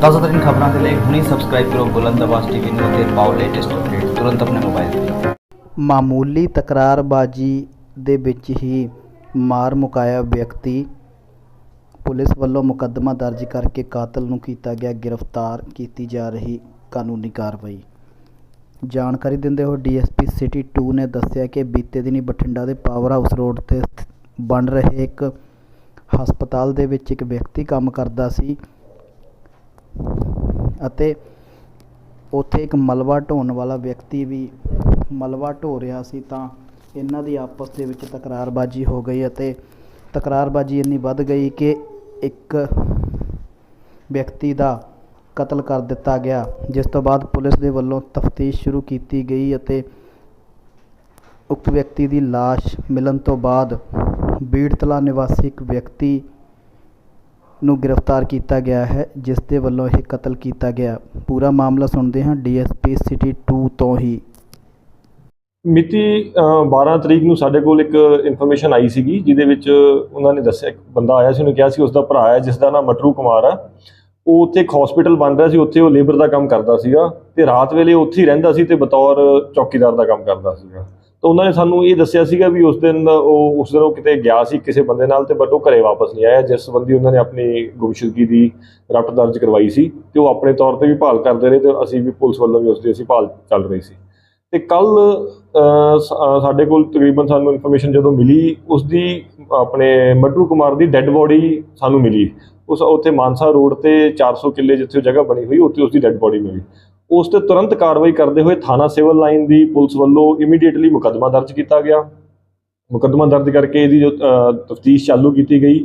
ਤਾਜ਼ਾ ਖਬਰਾਂ ਦੇ ਲਈ ਹੁਣੇ ਸਬਸਕ੍ਰਾਈਬ ਕਰੋ ਬੁਲੰਦ ਟੀਵੀ ਨੂੰ ਅਤੇ ਪਾਓ ਲੇਟੈਸਟ ਅਪਡੇਟ ਤੁਰੰਤ ਆਪਣੇ ਮੋਬਾਈਲ ਤੇ। ਮਾਮੂਲੀ ਤਕਰਾਰਬਾਜੀ ਦੇ ਵਿੱਚ ਹੀ ਮਾਰ ਮੁਕਾਇਆ ਵਿਅਕਤੀ। ਪੁਲਿਸ ਵੱਲੋਂ ਮੁਕੱਦਮਾ ਦਰਜ ਕਰਕੇ ਕਾਤਲ ਨੂੰ ਕੀਤਾ ਗਿਆ ਗ੍ਰਿਫਤਾਰ ਕੀਤੀ ਜਾ ਰਹੀ ਕਾਨੂੰਨੀ ਕਾਰਵਾਈ। ਜਾਣਕਾਰੀ ਦਿੰਦੇ ਹੋਏ ਡੀਐਸਪੀ ਸਿਟੀ 2 ਨੇ ਦੱਸਿਆ ਕਿ ਬੀਤੇ ਦਿਨੀ ਬਠਿੰਡਾ ਦੇ ਪਾਵਰ ਹਾਊਸ ਰੋਡ ਤੇ ਸਥਿ- ਬਣ ਰਹੇ ਇੱਕ ਹਸਪਤਾਲ ਦੇ ਵਿੱਚ ਇੱਕ ਵਿਅਕਤੀ ਕੰਮ ਕਰਦਾ ਸੀ। ਅਤੇ ਉੱਥੇ ਇੱਕ ਮਲਬਾ ਢੋਣ ਵਾਲਾ ਵਿਅਕਤੀ ਵੀ ਮਲਬਾ ਢੋ ਰਿਹਾ ਸੀ ਤਾਂ ਇਹਨਾਂ ਦੀ ਆਪਸ ਦੇ ਵਿੱਚ ਤਕਰਾਰਬਾਜੀ ਹੋ ਗਈ ਅਤੇ ਤਕਰਾਰਬਾਜੀ ਇੰਨੀ ਵੱਧ ਗਈ ਕਿ ਇੱਕ ਵਿਅਕਤੀ ਦਾ ਕਤਲ ਕਰ ਦਿੱਤਾ ਗਿਆ, ਜਿਸ ਤੋਂ ਬਾਅਦ ਪੁਲਿਸ ਦੇ ਵੱਲੋਂ ਤਫਤੀਸ਼ ਸ਼ੁਰੂ ਕੀਤੀ ਗਈ ਅਤੇ ਉਕਤ ਵਿਅਕਤੀ ਦੀ ਲਾਸ਼ ਮਿਲਣ ਤੋਂ ਬਾਅਦ ਬੀੜਤਲਾ ਨਿਵਾਸੀ ਇੱਕ ਵਿਅਕਤੀ ਨੂੰ ਗ੍ਰਿਫਤਾਰ ਕੀਤਾ ਗਿਆ ਹੈ ਜਿਸ ਦੇ ਵੱਲੋਂ ਇਹ ਕਤਲ ਕੀਤਾ ਗਿਆ। ਪੂਰਾ ਮਾਮਲਾ ਸੁਣਦੇ ਹਾਂ ਡੀਐਸਪੀ ਸਿਟੀ 2 ਤੋਂ ਹੀ। ਮਿਤੀ ਅ, 12 ਤਰੀਕ ਨੂੰ ਸਾਡੇ ਕੋਲ ਇੱਕ ਇਨਫੋਰਮੇਸ਼ਨ ਆਈ ਸੀਗੀ ਜਿਹਦੇ ਵਿੱਚ ਉਹਨਾਂ ਨੇ ਦੱਸਿਆ ਇੱਕ ਬੰਦਾ ਆਇਆ ਸੀ ਉਹਨੇ ਕਿਹਾ ਸੀ ਉਸ ਦਾ ਭਰਾ ਹੈ ਜਿਸ ਦਾ ਨਾਮ ਮਟਰੂ ਕੁਮਾਰ ਆ ਉਹ ਉੱਥੇ ਇੱਕ ਹਸਪੀਟਲ ਬਣ ਰਿਹਾ ਸੀ ਉੱਥੇ ਉਹ ਲੇਬਰ ਦਾ ਕੰਮ ਕਰਦਾ ਸੀਗਾ ਤੇ ਰਾਤ ਵੇਲੇ ਉੱਥੇ ਹੀ ਰਹਿੰਦਾ ਸੀ ਤੇ ਬਤੌਰ ਚੌਕੀਦਾਰ ਦਾ ਕੰਮ ਕਰਦਾ ਸੀਗਾ। ਤਾਂ ਉਹਨਾਂ ਨੇ ਸਾਨੂੰ ਇਹ ਦੱਸਿਆ ਸੀਗਾ ਵੀ ਉਸ ਦਿਨ ਉਹ, ਉਸ ਦਿਨ ਉਹ ਕਿਤੇ ਗਿਆ ਸੀ ਕਿਸੇ ਬੰਦੇ ਨਾਲ ਤੇ ਬਟ ਉਹ ਘਰੇ ਵਾਪਸ ਨਹੀਂ ਆਇਆ। ਜਿਸ ਸੰਬੰਧੀ ਉਹਨਾਂ ਨੇ ਆਪਣੀ ਗੁੰਮਸ਼ੁਦਗੀ ਦੀ ਰਪਟ ਦਰਜ ਕਰਵਾਈ ਸੀ ਤੇ ਉਹ ਆਪਣੇ ਤੌਰ ਤੇ ਵੀ ਭਾਲ ਕਰਦੇ ਰਹੇ ਤੇ ਅਸੀਂ ਵੀ ਪੁਲਿਸ ਵੱਲੋਂ ਵੀ ਉਸ ਦੀ ਅਸੀਂ ਭਾਲ ਚੱਲ ਰਹੀ ਸੀ। ਤੇ ਕੱਲ ਸਾਡੇ ਕੋਲ ਤਕਰੀਬਨ ਸਾਨੂੰ ਇਨਫੋਰਮੇਸ਼ਨ ਜਦੋਂ ਮਿਲੀ, ਉਸ ਦੀ, ਆਪਣੇ ਮਟਰੂ ਕੁਮਾਰ ਦੀ ਡੈੱਡ ਬੋਡੀ ਸਾਨੂੰ ਮਿਲੀ। ਉਸ, ਉੱਥੇ ਮਾਨਸਾ ਰੋਡ ਤੇ 400 ਕਿੱਲੇ ਜਿੱਥੇ ਉਹ ਜਗ੍ਹਾ ਬਣੀ ਹੋਈ, ਉੱਥੇ ਉਸ ਦੀ ਡੈੱਡ ਬੋਡੀ ਮਿਲੀ। ਉਸ ਤੇ ਤੁਰੰਤ ਕਾਰਵਾਈ ਕਰਦੇ ਹੋਏ ਥਾਣਾ ਸਿਵਲ ਲਾਈਨ ਦੀ ਪੁਲਿਸ ਵੱਲੋਂ ਇਮੀਡੀਏਟਲੀ ਮੁਕੱਦਮਾ ਦਰਜ ਕੀਤਾ ਗਿਆ। ਮੁਕੱਦਮਾ ਦਰਜ ਕਰਕੇ ਇਹਦੀ ਜੋ ਤਫਤੀਸ਼ ਚਾਲੂ ਕੀਤੀ ਗਈ।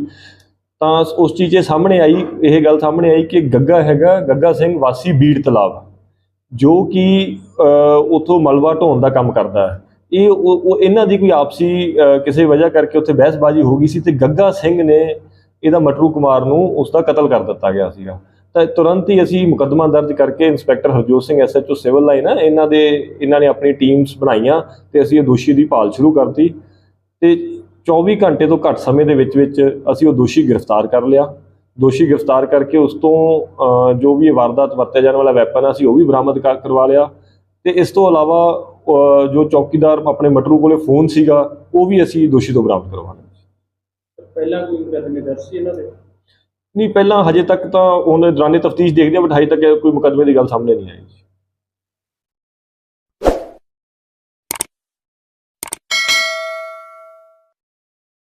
ਤਾਂ ਉਸ ਚੀਜ਼ 'ਚ ਸਾਹਮਣੇ ਆਈ, ਇਹ ਗੱਲ ਸਾਹਮਣੇ ਆਈ ਕਿ ਗੱਗਾ ਹੈਗਾ, ਗੱਗਾ ਸਿੰਘ ਵਾਸੀ ਬੀੜ ਤਲਾਬ, ਜੋ ਕਿ ਉਥੋਂ ਮਲਵਾ ਢੋਣ ਦਾ ਕੰਮ ਕਰਦਾ ਹੈ। ਇਹ ਉਹ ਇਹਨਾਂ ਦੀ ਕੋਈ ਆਪਸੀ ਕਿਸੇ ਵਜ੍ਹਾ ਕਰਕੇ ਉੱਥੇ ਬਹਿਸਬਾਜ਼ੀ ਹੋ ਗਈ ਸੀ ਤੇ ਗੱਗਾ ਸਿੰਘ ਨੇ ਇਹਦਾ ਮਟਰੂ ਕੁਮਾਰ ਨੂੰ ਉਸ ਦਾ ਕਤਲ ਕਰ ਦਿੱਤਾ ਗਿਆ ਸੀਗਾ। ਤਾਂ ਤੁਰੰਤ ਹੀ ਅਸੀਂ ਮੁਕੱਦਮਾ ਦਰਜ ਕਰਕੇ inspector Harjot Singh SHO civil line ਹੈ ਇਹਨਾਂ ਦੇ, ਇਹਨਾਂ ਨੇ ਆਪਣੀ ਟੀਮਸ ਬਣਾਈਆਂ ਤੇ ਅਸੀਂ ਇਹ ਦੋਸ਼ੀ ਦੀ ਭਾਲ ਸ਼ੁਰੂ ਕਰਤੀ ਤੇ 24 ਘੰਟੇ ਤੋਂ ਘੱਟ ਸਮੇਂ ਦੇ ਵਿੱਚ ਵਿੱਚ ਅਸੀਂ ਉਹ ਦੋਸ਼ੀ ਗ੍ਰਿਫਤਾਰ ਕਰ ਲਿਆ। ਦੋਸ਼ੀ ਗ੍ਰਿਫਤਾਰ ਕਰਕੇ ਉਸ ਤੋਂ ਜੋ ਵੀ ਵਾਰਦਾਤ ਵਰਤਿਆ ਜਾਣ ਵਾਲਾ ਵੈਪਨ ਆ, ਅਸੀਂ ਉਹ ਵੀ ਬਰਾਮਦ ਕਰ- ਕਰਵਾ ਲਿਆ। ਤੇ ਇਸ ਤੋਂ ਇਲਾਵਾ ਜੋ ਚੌਕੀਦਾਰ ਆਪਣੇ ਮਟਰੂ ਕੋਲੇ ਫੋਨ ਸੀਗਾ, ਉਹ ਵੀ ਅਸੀਂ ਦੋਸ਼ੀ ਤੋਂ ਬਰਾਮਦ ਕਰਵਾ ਲਿਆ। ਪਹਿਲਾਂ ਕੋਈ ਮੁਕੱਦਮੇ ਦਰਜ ਇਹਨਾਂ ਦੇ? ਨਹੀਂ, ਪਹਿਲਾਂ ਹਜੇ ਤੱਕ ਤਾਂ ਉਹਨੇ ਦੌਰਾਨੇ ਤਫਤੀਸ਼ ਦੇਖਦੇ ਆ ਬਟ ਹਜੇ ਤੱਕ ਕੋਈ ਮੁਕੱਦਮੇ ਦੀ ਗੱਲ ਸਾਹਮਣੇ ਨਹੀਂ ਆਈ। ਜੀ